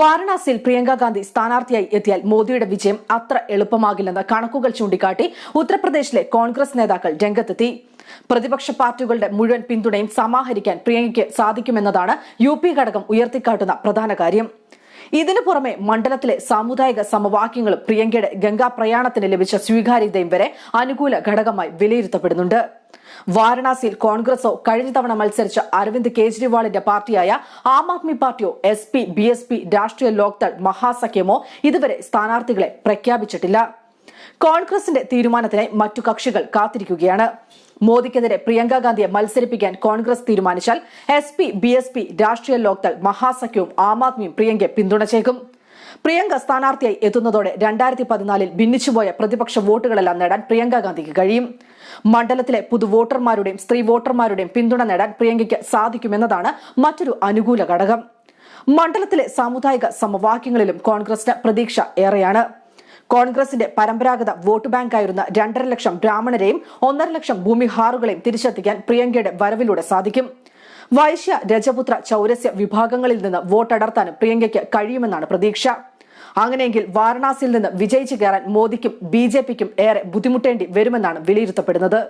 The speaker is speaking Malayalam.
വാരണാസിയിൽ പ്രിയങ്ക ഗാന്ധി സ്ഥാനാർത്ഥിയായി എത്തിയാൽ മോദിയുടെ വിജയം അത്ര എളുപ്പമാകില്ലെന്ന് കണക്കുകൾ ചൂണ്ടിക്കാട്ടി ഉത്തർപ്രദേശിലെ കോൺഗ്രസ് നേതാക്കൾ രംഗത്തെത്തി. പ്രതിപക്ഷ പാർട്ടികളുടെ മുഴുവൻ പിന്തുണയും സമാഹരിക്കാൻ പ്രിയങ്കയ്ക്ക് സാധിക്കുമെന്നതാണ് യു പി ഘടകം ഉയർത്തിക്കാട്ടുന്ന പ്രധാന കാര്യം. ഇതിനു പുറമെ മണ്ഡലത്തിലെ സാമുദായിക സമവാക്യങ്ങളും പ്രിയങ്കയുടെ ഗംഗാ പ്രയാണത്തിന് ലഭിച്ച സ്വീകാര്യതയും വരെ അനുകൂല ഘടകമായി വിലയിരുത്തപ്പെടുന്നുണ്ട്. വാരണാസിയിൽ കോൺഗ്രസോ കഴിഞ്ഞ തവണ മത്സരിച്ച അരവിന്ദ് കെജ്രിവാളിന്റെ പാർട്ടിയായ Aam Aadmi പാർട്ടിയോ S P B S P Rashtriya Lokdal മഹാസഖ്യമോ ഇതുവരെ സ്ഥാനാർത്ഥികളെ പ്രഖ്യാപിച്ചിട്ടില്ല. കോൺഗ്രസിന്റെ തീരുമാനത്തിനായി മറ്റു കക്ഷികൾ കാത്തിരിക്കുകയാണ്. മോദിക്കെതിരെ പ്രിയങ്ക ഗാന്ധിയെ മത്സരിപ്പിക്കാൻ കോൺഗ്രസ് തീരുമാനിച്ചാൽ S P B S P Rashtriya Lokdal മഹാസഖ്യവും ആം ആദ്മിയും പ്രിയങ്കയെ പിന്തുണച്ചേക്കും. പ്രിയങ്ക സ്ഥാനാർത്ഥിയായി എത്തുന്നതോടെ രണ്ടായിരത്തി പതിനാലിൽ ഭിന്നിച്ചുപോയ പ്രതിപക്ഷ വോട്ടുകളെല്ലാം നേടാൻ പ്രിയങ്ക ഗാന്ധിക്ക് കഴിയും. മണ്ഡലത്തിലെ പുതു വോട്ടർമാരുടെയും സ്ത്രീ വോട്ടർമാരുടെയും പിന്തുണ നേടാൻ പ്രിയങ്കയ്ക്ക് സാധിക്കുമെന്നതാണ് മറ്റൊരു അനുകൂല ഘടകം. മണ്ഡലത്തിലെ സാമുദായിക സമവാക്യങ്ങളിലും കോൺഗ്രസിന് പ്രതീക്ഷ ഏറെയാണ്. കോൺഗ്രസിന്റെ പരമ്പരാഗത വോട്ട് ബാങ്കായിരുന്ന രണ്ടര ലക്ഷം ബ്രാഹ്മണരെയും ഒന്നര ലക്ഷം ഭൂമിഹാറുകളെയും തിരിച്ചെത്തിക്കാൻ പ്രിയങ്കയുടെ വരവിലൂടെ സാധിക്കും. വൈശ്യ രജപുത്ര ചൌരസ്യ വിഭാഗങ്ങളിൽ നിന്ന് വോട്ടടർത്താനും പ്രിയങ്കയ്ക്ക് കഴിയുമെന്നാണ് പ്രതീക്ഷ. അങ്ങനെയെങ്കിൽ വാരണാസിയിൽ നിന്ന് വിജയിച്ചു കയറാൻ മോദിക്കും ബി ഏറെ ബുദ്ധിമുട്ടേണ്ടി വരുമെന്നാണ് വിലയിരുത്തപ്പെടുന്നത്.